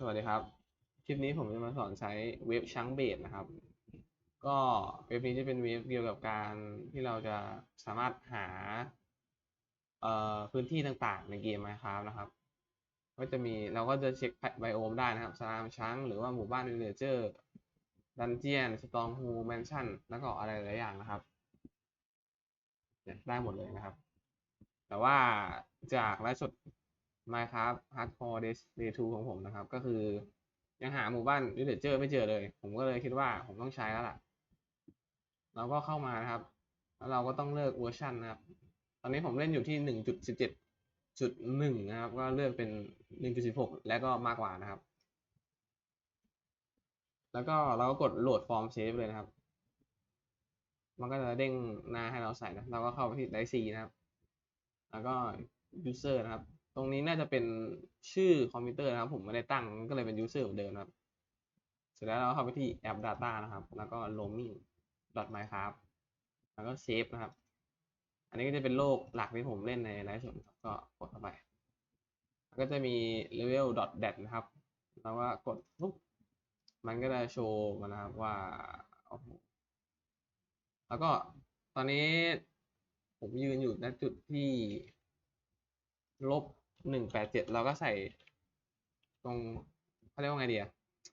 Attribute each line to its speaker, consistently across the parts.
Speaker 1: สวัสดีครับ คลิปนี้ผมจะมาสอนใช้เว็บชังเบดนะครับ ก็เว็บนี้จะเป็นเว็บเกี่ยวกับการที่เราจะสามารถหาพื้นที่ต่างๆ ในเกม Minecraft นะครับ ก็จะมีเราก็จะเช็คไบโอมได้นะครับสลามช้างหรือว่าหมู่บ้านวิลเลเจอร์ ดันเจียน สตองฮูแมนชั่น แล้วก็อะไรหลายอย่างนะครับ ได้หมดเลยนะครับ แต่ว่าจากไลฟ์สด Minecraft Hardcore Day Day 2ของผมนะครับ ก็คือยังหาหมู่บ้านวิลเลเจอร์ไม่เจอเลย ผมก็เลยคิดว่าผมต้องใช้แล้วล่ะ เราก็เข้ามานะครับ แล้วเราก็ต้องเลือกเวอร์ชันนะครับ ตอนนี้ผมเล่นอยู่ที่หนึ่งจุดสิบเจ็ดจุดหนึ่งนะครับ ก็เลือกเป็นหนึ่งจุดสิบหกและก็มากกว่านะครับ แล้วก็เราก็กดโหลดฟอร์มเซฟเลยนะครับ มันก็จะเด้งหน้าให้เราใส่นะ เราก็เข้าไปที่ไดซีนะครับ แล้วก็ user นะครับ ตรงนี้น่าจะเป็นชื่อคอมพิวเตอร์นะครับ ผมไม่ได้ตั้งก็เลยเป็น user เหมือนเดิมนะครับ เสร็จแล้วเราเข้าไปที่แอป data นะครับ แล้วก็ roaming minecraft แล้วก็ save นะครับ อันนี้ก็จะเป็นโลกหลักที่ผมเล่นในไลฟ์สดก็กดเข้าไป ก็จะมี level dat นะครับ แล้วก็กดปุ๊บมันก็จะโชว์มานะครับว่า แล้วก็ตอนนี้ผมยืนอยู่ณจุดที่ลบ หนึ่งแปดเจ็ดเราก็ใส่ตรงเขาเรียกว่าไงดีอะ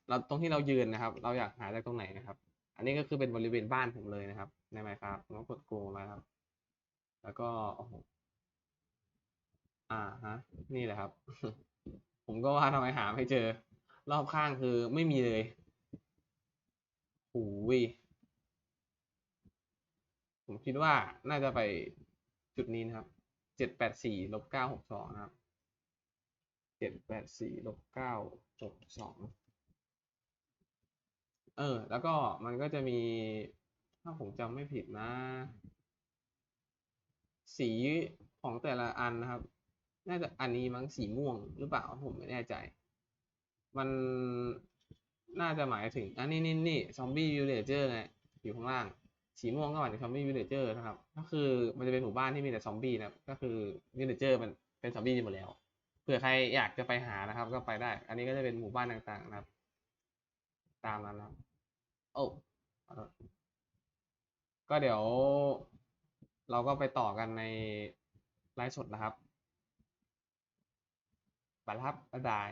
Speaker 1: เราตรงที่เรายืนนะครับ เราอยากหาจากตรงไหนนะครับ อันนี้ก็คือเป็นบริเวณบ้านผมเลยนะครับในไมครับผมก็กดโกมาครับ แล้วก็โอ้โหอ่าฮะ นี่แหละครับ ผมก็ว่าทำไมหาไม่เจอ รอบข้างคือไม่มีเลยหูยผมคิดว่าน่าจะไปจุดนี้นะครับ เจ็ดแปดสี่ลบเก้าหกสองนะครับ จ็ดแปดสี่ลบเก้าหกสองเออ แล้วก็มันก็จะมี ถ้าผมจำไม่ผิดนะ สีของแต่ละอันนะครับ น่าจะอันนี้มั้งสีม่วงหรือเปล่าผมไม่แน่ใจ มันน่าจะหมายถึง อันนี้นี่นี่ซอมบี้วิลเลเจอร์ไงอยู่ข้างล่าง สีม่วงก็หมายถึงซอมบี้วิลเลเจอร์นะครับ ก็คือมันจะเป็นหมู่บ้านที่มีแต่ซอมบี้นะก็คือวิลเลเจอร์มันเป็นซอมบี้หมดแล้ว เผื่อใครอยากจะไปหานะครับ ก็ไปได้ อันนี้ก็จะเป็นหมู่บ้านต่างๆนะครับ ตามนั้นนะครับโอ้ก็เดี๋ยว เราก็ไปต่อกันในไลฟ์สดนะครับไปครับบ๊ายบาย